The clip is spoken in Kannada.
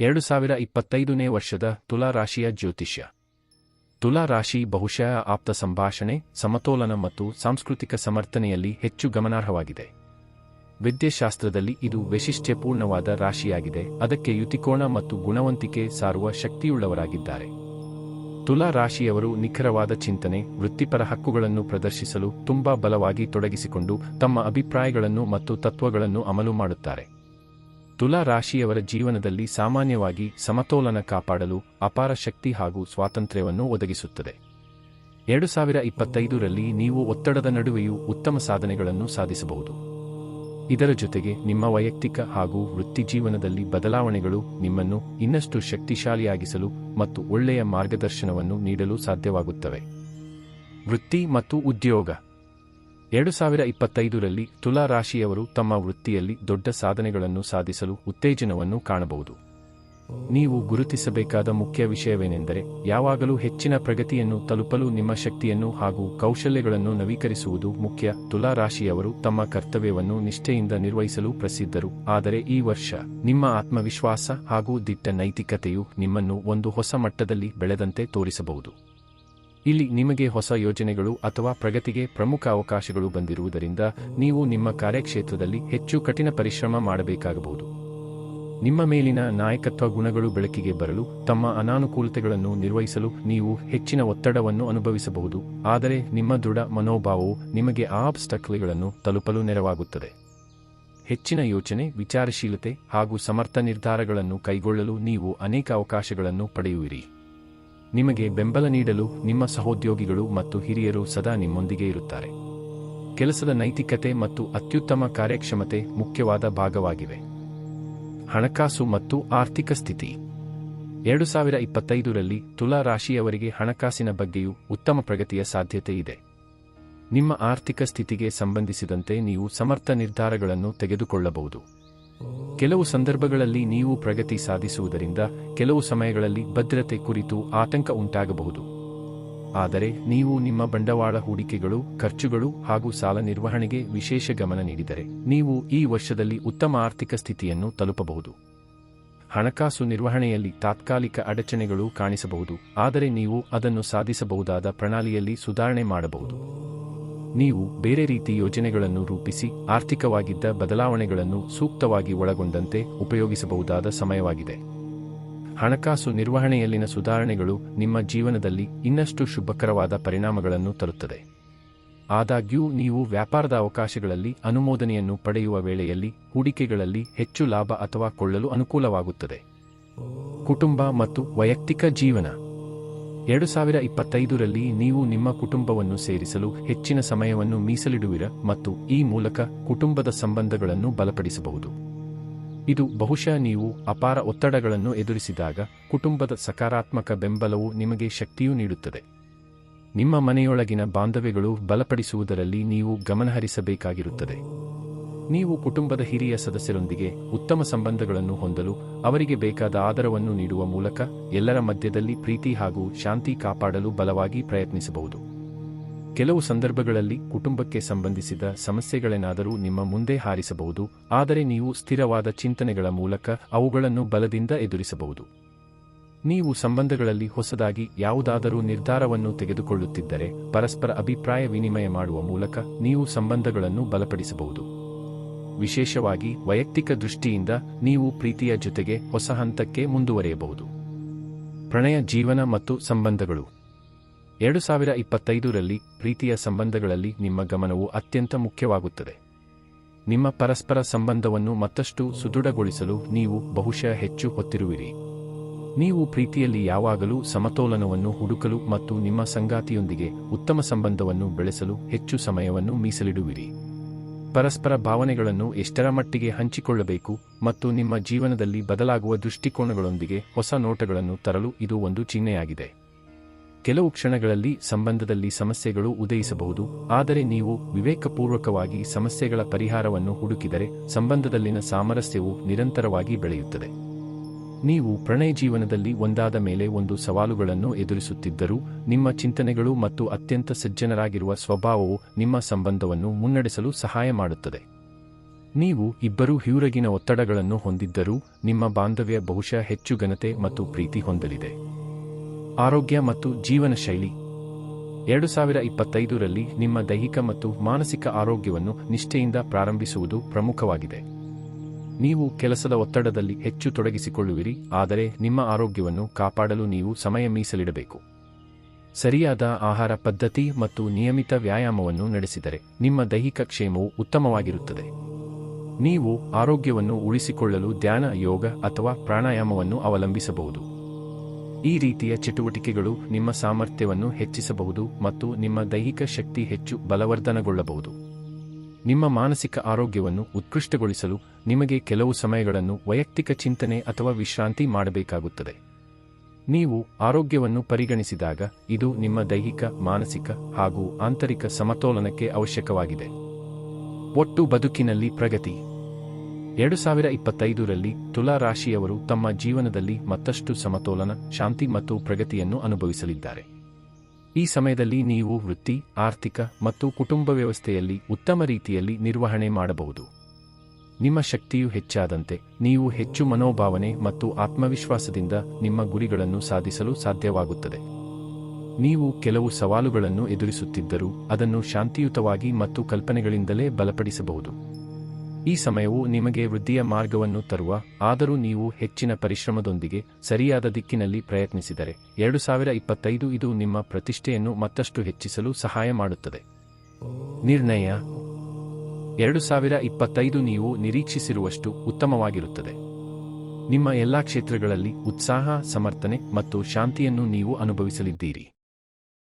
ಎರಡು ಸಾವಿರ ಇಪ್ಪತ್ತೈದನೇ ವರ್ಷದ ತುಲಾ ರಾಶಿಯ ಜ್ಯೋತಿಷ್ಯ. ತುಲಾ ರಾಶಿ ಬಹುಶಃ ಆಪ್ತ ಸಂಭಾಷಣೆ, ಸಮತೋಲನ ಮತ್ತು ಸಾಂಸ್ಕೃತಿಕ ಸಮರ್ಥನೆಯಲ್ಲಿ ಹೆಚ್ಚು ಗಮನಾರ್ಹವಾಗಿದೆ. ವಿದ್ಯೆಶಾಸ್ತ್ರದಲ್ಲಿ ಇದು ವೈಶಿಷ್ಟ್ಯಪೂರ್ಣವಾದ ರಾಶಿಯಾಗಿದೆ, ಅದಕ್ಕೆ ಯುತಿಕೋಣ ಮತ್ತು ಗುಣವಂತಿಕೆ ಸಾರುವ ಶಕ್ತಿಯುಳ್ಳವರಾಗಿದ್ದಾರೆ. ತುಲಾ ರಾಶಿಯವರು ನಿಖರವಾದ ಚಿಂತನೆ, ವೃತ್ತಿಪರ ಹಕ್ಕುಗಳನ್ನು ಪ್ರದರ್ಶಿಸಲು ತುಂಬಾ ಬಲವಾಗಿ ತೊಡಗಿಸಿಕೊಂಡು ತಮ್ಮ ಅಭಿಪ್ರಾಯಗಳನ್ನು ಮತ್ತು ತತ್ವಗಳನ್ನು ಅಮಲು ಮಾಡುತ್ತಾರೆ. ತುಲಾ ರಾಶಿಯವರ ಜೀವನದಲ್ಲಿ ಸಾಮಾನ್ಯವಾಗಿ ಸಮತೋಲನ ಕಾಪಾಡಲು ಅಪಾರ ಶಕ್ತಿ ಹಾಗೂ ಸ್ವಾತಂತ್ರ್ಯವನ್ನು ಒದಗಿಸುತ್ತದೆ. ಎರಡು ಸಾವಿರ ಇಪ್ಪತ್ತೈದರಲ್ಲಿ ನೀವು ಒತ್ತಡದ ನಡುವೆಯೂ ಉತ್ತಮ ಸಾಧನೆಗಳನ್ನು ಸಾಧಿಸಬಹುದು. ಇದರ ಜೊತೆಗೆ ನಿಮ್ಮ ವೈಯಕ್ತಿಕ ಹಾಗೂ ವೃತ್ತಿ ಜೀವನದಲ್ಲಿ ಬದಲಾವಣೆಗಳು ನಿಮ್ಮನ್ನು ಇನ್ನಷ್ಟು ಶಕ್ತಿಶಾಲಿಯಾಗಿಸಲು ಮತ್ತು ಒಳ್ಳೆಯ ಮಾರ್ಗದರ್ಶನವನ್ನು ನೀಡಲು ಸಾಧ್ಯವಾಗುತ್ತವೆ. ವೃತ್ತಿ ಮತ್ತು ಉದ್ಯೋಗ. ಎರಡು ಸಾವಿರ ಇಪ್ಪತ್ತೈದರಲ್ಲಿ ತುಲಾ ರಾಶಿಯವರು ತಮ್ಮ ವೃತ್ತಿಯಲ್ಲಿ ದೊಡ್ಡ ಸಾಧನೆಗಳನ್ನು ಸಾಧಿಸಲು ಉತ್ತೇಜನವನ್ನು ಕಾಣಬಹುದು. ನೀವು ಗುರುತಿಸಬೇಕಾದ ಮುಖ್ಯ ವಿಷಯವೇನೆಂದರೆ ಯಾವಾಗಲೂ ಹೆಚ್ಚಿನ ಪ್ರಗತಿಯನ್ನು ತಲುಪಲು ನಿಮ್ಮ ಶಕ್ತಿಯನ್ನು ಹಾಗೂ ಕೌಶಲ್ಯಗಳನ್ನು ನವೀಕರಿಸುವುದು ಮುಖ್ಯ. ತುಲಾ ರಾಶಿಯವರು ತಮ್ಮ ಕರ್ತವ್ಯವನ್ನು ನಿಷ್ಠೆಯಿಂದ ನಿರ್ವಹಿಸಲು ಪ್ರಸಿದ್ಧರು. ಆದರೆ ಈ ವರ್ಷ ನಿಮ್ಮ ಆತ್ಮವಿಶ್ವಾಸ ಹಾಗೂ ದಿಟ್ಟ ನೈತಿಕತೆಯು ನಿಮ್ಮನ್ನು ಒಂದು ಹೊಸ ಮಟ್ಟದಲ್ಲಿ ಬೆಳೆದಂತೆ ತೋರಿಸಬಹುದು. ಇಲ್ಲಿ ನಿಮಗೆ ಹೊಸ ಯೋಜನೆಗಳು ಅಥವಾ ಪ್ರಗತಿಗೆ ಪ್ರಮುಖ ಅವಕಾಶಗಳು ಬಂದಿರುವುದರಿಂದ ನೀವು ನಿಮ್ಮ ಕಾರ್ಯಕ್ಷೇತ್ರದಲ್ಲಿ ಹೆಚ್ಚು ಕಠಿಣ ಪರಿಶ್ರಮ ಮಾಡಬೇಕಾಗಬಹುದು. ನಿಮ್ಮ ಮೇಲಿನ ನಾಯಕತ್ವ ಗುಣಗಳು ಬೆಳಕಿಗೆ ಬರಲು, ತಮ್ಮ ಅನಾನುಕೂಲತೆಗಳನ್ನು ನಿರ್ವಹಿಸಲು ನೀವು ಹೆಚ್ಚಿನ ಒತ್ತಡವನ್ನು ಅನುಭವಿಸಬಹುದು, ಆದರೆ ನಿಮ್ಮ ದೃಢ ಮನೋಭಾವವು ನಿಮಗೆ ಆ ಆಬ್ಸ್ಟಕ್ಲ್ಗಳನ್ನು ತಲುಪಲು ನೆರವಾಗುತ್ತದೆ. ಹೆಚ್ಚಿನ ಯೋಚನೆ, ವಿಚಾರಶೀಲತೆ ಹಾಗೂ ಸಮರ್ಥ ನಿರ್ಧಾರಗಳನ್ನು ಕೈಗೊಳ್ಳಲು ನೀವು ಅನೇಕ ಅವಕಾಶಗಳನ್ನು ಪಡೆಯುವಿರಿ. ನಿಮಗೆ ಬೆಂಬಲ ನೀಡಲು ನಿಮ್ಮ ಸಹೋದ್ಯೋಗಿಗಳು ಮತ್ತು ಹಿರಿಯರು ಸದಾ ನಿಮ್ಮೊಂದಿಗೆ ಇರುತ್ತಾರೆ. ಕೆಲಸದ ನೈತಿಕತೆ ಮತ್ತು ಅತ್ಯುತ್ತಮ ಕಾರ್ಯಕ್ಷಮತೆ ಮುಖ್ಯವಾದ ಭಾಗವಾಗಿವೆ. ಹಣಕಾಸು ಮತ್ತು ಆರ್ಥಿಕ ಸ್ಥಿತಿ. ಎರಡು ಸಾವಿರ ಇಪ್ಪತ್ತೈದರಲ್ಲಿ ತುಲಾ ರಾಶಿಯವರಿಗೆ ಹಣಕಾಸಿನ ಬಗ್ಗೆಯೂ ಉತ್ತಮ ಪ್ರಗತಿಯ ಸಾಧ್ಯತೆ ಇದೆ. ನಿಮ್ಮ ಆರ್ಥಿಕ ಸ್ಥಿತಿಗೆ ಸಂಬಂಧಿಸಿದಂತೆ ನೀವು ಸಮರ್ಥ ನಿರ್ಧಾರಗಳನ್ನು ತೆಗೆದುಕೊಳ್ಳಬಹುದು. ಕೆಲವು ಸಂದರ್ಭಗಳಲ್ಲಿ ನೀವು ಪ್ರಗತಿ ಸಾಧಿಸುವುದರಿಂದ ಕೆಲವು ಸಮಯಗಳಲ್ಲಿ ಭದ್ರತೆ ಕುರಿತು ಆತಂಕ ಉಂಟಾಗಬಹುದು. ಆದರೆ ನೀವು ನಿಮ್ಮ ಬಂಡವಾಳ ಹೂಡಿಕೆಗಳು, ಖರ್ಚುಗಳು ಹಾಗೂ ಸಾಲ ನಿರ್ವಹಣೆಗೆ ವಿಶೇಷ ಗಮನ ನೀಡಿದರೆ ನೀವು ಈ ವರ್ಷದಲ್ಲಿ ಉತ್ತಮ ಆರ್ಥಿಕ ಸ್ಥಿತಿಯನ್ನು ತಲುಪಬಹುದು. ಹಣಕಾಸು ನಿರ್ವಹಣೆಯಲ್ಲಿ ತಾತ್ಕಾಲಿಕ ಅಡಚಣೆಗಳು ಕಾಣಿಸಬಹುದು, ಆದರೆ ನೀವು ಅದನ್ನು ಸಾಧಿಸಬಹುದಾದ ಪ್ರಣಾಳಿಯಲ್ಲಿ ಸುಧಾರಣೆ ಮಾಡಬಹುದು. ನೀವು ಬೇರೆ ರೀತಿ ಯೋಜನೆಗಳನ್ನು ರೂಪಿಸಿ ಆರ್ಥಿಕವಾಗಿದ್ದ ಬದಲಾವಣೆಗಳನ್ನು ಸೂಕ್ತವಾಗಿ ಒಳಗೊಂಡಂತೆ ಉಪಯೋಗಿಸಬಹುದಾದ ಸಮಯವಾಗಿದೆ. ಹಣಕಾಸು ನಿರ್ವಹಣೆಯಲ್ಲಿನ ಸುಧಾರಣೆಗಳು ನಿಮ್ಮ ಜೀವನದಲ್ಲಿ ಇನ್ನಷ್ಟು ಶುಭಕರವಾದ ಪರಿಣಾಮಗಳನ್ನು ತರುತ್ತದೆ. ಆದಾಗ್ಯೂ, ನೀವು ವ್ಯಾಪಾರದ ಅವಕಾಶಗಳಲ್ಲಿ ಅನುಮೋದನೆಯನ್ನು ಪಡೆಯುವ ವೇಳೆಯಲ್ಲಿ ಹೂಡಿಕೆಗಳಲ್ಲಿ ಹೆಚ್ಚು ಲಾಭ ಅಥವಾ ಕೊಳ್ಳಲು ಅನುಕೂಲವಾಗುತ್ತದೆ. ಕುಟುಂಬ ಮತ್ತು ವೈಯಕ್ತಿಕ ಜೀವನ. ಎರಡು ಸಾವಿರ ಇಪ್ಪತ್ತೈದರಲ್ಲಿ ನೀವು ನಿಮ್ಮ ಕುಟುಂಬವನ್ನು ಸೇರಿಸಲು ಹೆಚ್ಚಿನ ಸಮಯವನ್ನು ಮೀಸಲಿಡುವಿರ ಮತ್ತು ಈ ಮೂಲಕ ಕುಟುಂಬದ ಸಂಬಂಧಗಳನ್ನು ಬಲಪಡಿಸಬಹುದು. ಇದು ಬಹುಶಃ ನೀವು ಅಪಾರ ಒತ್ತಡಗಳನ್ನು ಎದುರಿಸಿದಾಗ ಕುಟುಂಬದ ಸಕಾರಾತ್ಮಕ ಬೆಂಬಲವು ನಿಮಗೆ ಶಕ್ತಿಯೂ ನೀಡುತ್ತದೆ. ನಿಮ್ಮ ಮನೆಯೊಳಗಿನ ಬಾಂಧವ್ಯಗಳು ಬಲಪಡಿಸುವುದರಲ್ಲಿ ನೀವು ಗಮನಹರಿಸಬೇಕಾಗಿರುತ್ತದೆ. ನೀವು ಕುಟುಂಬದ ಹಿರಿಯ ಸದಸ್ಯರೊಂದಿಗೆ ಉತ್ತಮ ಸಂಬಂಧಗಳನ್ನು ಹೊಂದಲು ಅವರಿಗೆ ಬೇಕಾದ ಆಧಾರವನ್ನು ನೀಡುವ ಮೂಲಕ ಎಲ್ಲರ ಮಧ್ಯದಲ್ಲಿ ಪ್ರೀತಿ ಹಾಗೂ ಶಾಂತಿ ಕಾಪಾಡಲು ಬಲವಾಗಿ ಪ್ರಯತ್ನಿಸಬಹುದು. ಕೆಲವು ಸಂದರ್ಭಗಳಲ್ಲಿ ಕುಟುಂಬಕ್ಕೆ ಸಂಬಂಧಿಸಿದ ಸಮಸ್ಯೆಗಳೇನಾದರೂ ನಿಮ್ಮ ಮುಂದೆ ಹಾರಿಸಬಹುದು, ಆದರೆ ನೀವು ಸ್ಥಿರವಾದ ಚಿಂತನೆಗಳ ಮೂಲಕ ಅವುಗಳನ್ನು ಬಲದಿಂದ ಎದುರಿಸಬಹುದು. ನೀವು ಸಂಬಂಧಗಳಲ್ಲಿ ಹೊಸದಾಗಿ ಯಾವುದಾದರೂ ನಿರ್ಧಾರವನ್ನು ತೆಗೆದುಕೊಳ್ಳುತ್ತಿದ್ದರೆ ಪರಸ್ಪರ ಅಭಿಪ್ರಾಯ ವಿನಿಮಯ ಮಾಡುವ ಮೂಲಕ ನೀವು ಸಂಬಂಧಗಳನ್ನು ಬಲಪಡಿಸಬಹುದು. ವಿಶೇಷವಾಗಿ ವೈಯಕ್ತಿಕ ದೃಷ್ಟಿಯಿಂದ ನೀವು ಪ್ರೀತಿಯ ಜೊತೆಗೆ ಹೊಸ ಹಂತಕ್ಕೆ ಮುಂದುವರಿಯಬಹುದು. ಪ್ರಣಯ ಜೀವನ ಮತ್ತು ಸಂಬಂಧಗಳು. ಎರಡು ಸಾವಿರ ಇಪ್ಪತ್ತೈದರಲ್ಲಿ ಪ್ರೀತಿಯ ಸಂಬಂಧಗಳಲ್ಲಿ ನಿಮ್ಮ ಗಮನವು ಅತ್ಯಂತ ಮುಖ್ಯವಾಗುತ್ತದೆ. ನಿಮ್ಮ ಪರಸ್ಪರ ಸಂಬಂಧವನ್ನು ಮತ್ತಷ್ಟು ಸುದೃಢಗೊಳಿಸಲು ನೀವು ಬಹುಶಃ ಹೆಚ್ಚು ಹೊತ್ತಿರುವಿರಿ. ನೀವು ಪ್ರೀತಿಯಲ್ಲಿ ಯಾವಾಗಲೂ ಸಮತೋಲನವನ್ನು ಹುಡುಕಲು ಮತ್ತು ನಿಮ್ಮ ಸಂಗಾತಿಯೊಂದಿಗೆ ಉತ್ತಮ ಸಂಬಂಧವನ್ನು ಬೆಳೆಸಲು ಹೆಚ್ಚು ಸಮಯವನ್ನು ಮೀಸಲಿಡುವಿರಿ. ಪರಸ್ಪರ ಭಾವನೆಗಳನ್ನು ಎಷ್ಟರ ಮಟ್ಟಿಗೆ ಹಂಚಿಕೊಳ್ಳಬೇಕು ಮತ್ತು ನಿಮ್ಮ ಜೀವನದಲ್ಲಿ ಬದಲಾಗುವ ದೃಷ್ಟಿಕೋನಗಳೊಂದಿಗೆ ಹೊಸ ನೋಟಗಳನ್ನು ತರಲು ಇದು ಒಂದು ಚಿಹ್ನೆಯಾಗಿದೆ. ಕೆಲವು ಕ್ಷಣಗಳಲ್ಲಿ ಸಂಬಂಧದಲ್ಲಿ ಸಮಸ್ಯೆಗಳು ಉದಯಿಸಬಹುದು, ಆದರೆ ನೀವು ವಿವೇಕಪೂರ್ವಕವಾಗಿ ಸಮಸ್ಯೆಗಳ ಪರಿಹಾರವನ್ನು ಹುಡುಕಿದರೆ ಸಂಬಂಧದಲ್ಲಿನ ಸಾಮರಸ್ಯವು ನಿರಂತರವಾಗಿ ಬೆಳೆಯುತ್ತದೆ. ನೀವು ಪ್ರಣಯ ಜೀವನದಲ್ಲಿ ಒಂದಾದ ಮೇಲೆ ಒಂದು ಸವಾಲುಗಳನ್ನು ಎದುರಿಸುತ್ತಿದ್ದರೂ, ನಿಮ್ಮ ಚಿಂತನೆಗಳು ಮತ್ತು ಅತ್ಯಂತ ಸಜ್ಜನರಾಗಿರುವ ಸ್ವಭಾವವು ನಿಮ್ಮ ಸಂಬಂಧವನ್ನು ಮುನ್ನಡೆಸಲು ಸಹಾಯ ಮಾಡುತ್ತದೆ. ನೀವು ಇಬ್ಬರೂ ಹ್ಯೂರಗಿನ ಒತ್ತಡಗಳನ್ನು ಹೊಂದಿದ್ದರೂ, ನಿಮ್ಮ ಬಾಂಧವ್ಯ ಬಹುಶಃ ಹೆಚ್ಚು ಘನತೆ ಮತ್ತು ಪ್ರೀತಿ ಹೊಂದಲಿದೆ. ಆರೋಗ್ಯ ಮತ್ತು ಜೀವನ ಶೈಲಿ. ಎರಡು ಸಾವಿರ ಇಪ್ಪತ್ತೈದರಲ್ಲಿ ನಿಮ್ಮ ದೈಹಿಕ ಮತ್ತು ಮಾನಸಿಕ ಆರೋಗ್ಯವನ್ನು ನಿಷ್ಠೆಯಿಂದ ಪ್ರಾರಂಭಿಸುವುದು ಪ್ರಮುಖವಾಗಿದೆ. ನೀವು ಕೆಲಸದ ಒತ್ತಡದಲ್ಲಿ ಹೆಚ್ಚು ತೊಡಗಿಸಿಕೊಳ್ಳುವಿರಿ, ಆದರೆ ನಿಮ್ಮ ಆರೋಗ್ಯವನ್ನು ಕಾಪಾಡಲು ನೀವು ಸಮಯ ಮೀಸಲಿಡಬೇಕು. ಸರಿಯಾದ ಆಹಾರ ಪದ್ಧತಿ ಮತ್ತು ನಿಯಮಿತ ವ್ಯಾಯಾಮವನ್ನು ನಡೆಸಿದರೆ ನಿಮ್ಮ ದೈಹಿಕ ಕ್ಷೇಮವು ಉತ್ತಮವಾಗಿರುತ್ತದೆ. ನೀವು ಆರೋಗ್ಯವನ್ನು ಉಳಿಸಿಕೊಳ್ಳಲು ಧ್ಯಾನ, ಯೋಗ ಅಥವಾ ಪ್ರಾಣಾಯಾಮವನ್ನು ಅವಲಂಬಿಸಬಹುದು. ಈ ರೀತಿಯ ಚಟುವಟಿಕೆಗಳು ನಿಮ್ಮ ಸಾಮರ್ಥ್ಯವನ್ನು ಹೆಚ್ಚಿಸಬಹುದು ಮತ್ತು ನಿಮ್ಮ ದೈಹಿಕ ಶಕ್ತಿ ಹೆಚ್ಚು ಬಲವರ್ಧನಗೊಳ್ಳಬಹುದು. ನಿಮ್ಮ ಮಾನಸಿಕ ಆರೋಗ್ಯವನ್ನು ಉತ್ಕೃಷ್ಟಗೊಳಿಸಲು ನಿಮಗೆ ಕೆಲವು ಸಮಯಗಳನ್ನು ವೈಯಕ್ತಿಕ ಚಿಂತನೆ ಅಥವಾ ವಿಶ್ರಾಂತಿ ಮಾಡಬೇಕಾಗುತ್ತದೆ. ನೀವು ಆರೋಗ್ಯವನ್ನು ಪರಿಗಣಿಸಿದಾಗ ಇದು ನಿಮ್ಮ ದೈಹಿಕ, ಮಾನಸಿಕ ಹಾಗೂ ಆಂತರಿಕ ಸಮತೋಲನಕ್ಕೆ ಅವಶ್ಯಕವಾಗಿದೆ. ಒಟ್ಟು ಬದುಕಿನಲ್ಲಿ ಪ್ರಗತಿ. ಎರಡು ಸಾವಿರ ಇಪ್ಪತ್ತೈದರಲ್ಲಿ ತುಲಾ ರಾಶಿಯವರು ತಮ್ಮ ಜೀವನದಲ್ಲಿ ಮತ್ತಷ್ಟು ಸಮತೋಲನ, ಶಾಂತಿ ಮತ್ತು ಪ್ರಗತಿಯನ್ನು ಅನುಭವಿಸಲಿದ್ದಾರೆ. ಈ ಸಮಯದಲ್ಲಿ ನೀವು ವೃತ್ತಿ, ಆರ್ಥಿಕ ಮತ್ತು ಕುಟುಂಬ ವ್ಯವಸ್ಥೆಯಲ್ಲಿ ಉತ್ತಮ ರೀತಿಯಲ್ಲಿ ನಿರ್ವಹಣೆ ಮಾಡಬಹುದು. ನಿಮ್ಮ ಶಕ್ತಿಯು ಹೆಚ್ಚಾದಂತೆ ನೀವು ಹೆಚ್ಚು ಮನೋಭಾವನೆ ಮತ್ತು ಆತ್ಮವಿಶ್ವಾಸದಿಂದ ನಿಮ್ಮ ಗುರಿಗಳನ್ನು ಸಾಧಿಸಲು ಸಾಧ್ಯವಾಗುತ್ತದೆ. ನೀವು ಕೆಲವು ಸವಾಲುಗಳನ್ನು ಎದುರಿಸುತ್ತಿದ್ದರೂ ಅದನ್ನು ಶಾಂತಿಯುತವಾಗಿ ಮತ್ತು ಕಲ್ಪನೆಗಳಿಂದಲೇ ಬಲಪಡಿಸಬಹುದು. ಈ ಸಮಯವು ನಿಮಗೆ ವೃದ್ಧಿಯ ಮಾರ್ಗವನ್ನು ತರುವ, ಆದರೂ ನೀವು ಹೆಚ್ಚಿನ ಪರಿಶ್ರಮದೊಂದಿಗೆ ಸರಿಯಾದ ದಿಕ್ಕಿನಲ್ಲಿ ಪ್ರಯತ್ನಿಸಿದರೆ, ಎರಡು ಸಾವಿರ ಇಪ್ಪತ್ತೈದು ಇದು ನಿಮ್ಮ ಪ್ರತಿಷ್ಠೆಯನ್ನು ಮತ್ತಷ್ಟು ಹೆಚ್ಚಿಸಲು ಸಹಾಯ ಮಾಡುತ್ತದೆ. ನಿರ್ಣಯ, ಎರಡು ಸಾವಿರ ಇಪ್ಪತ್ತೈದು ನೀವು ನಿರೀಕ್ಷಿಸಿರುವಷ್ಟು ಉತ್ತಮವಾಗಿರುತ್ತದೆ. ನಿಮ್ಮ ಎಲ್ಲಾ ಕ್ಷೇತ್ರಗಳಲ್ಲಿ ಉತ್ಸಾಹ, ಸಮರ್ಥನೆ ಮತ್ತು ಶಾಂತಿಯನ್ನು ನೀವು ಅನುಭವಿಸಲಿದ್ದೀರಿ.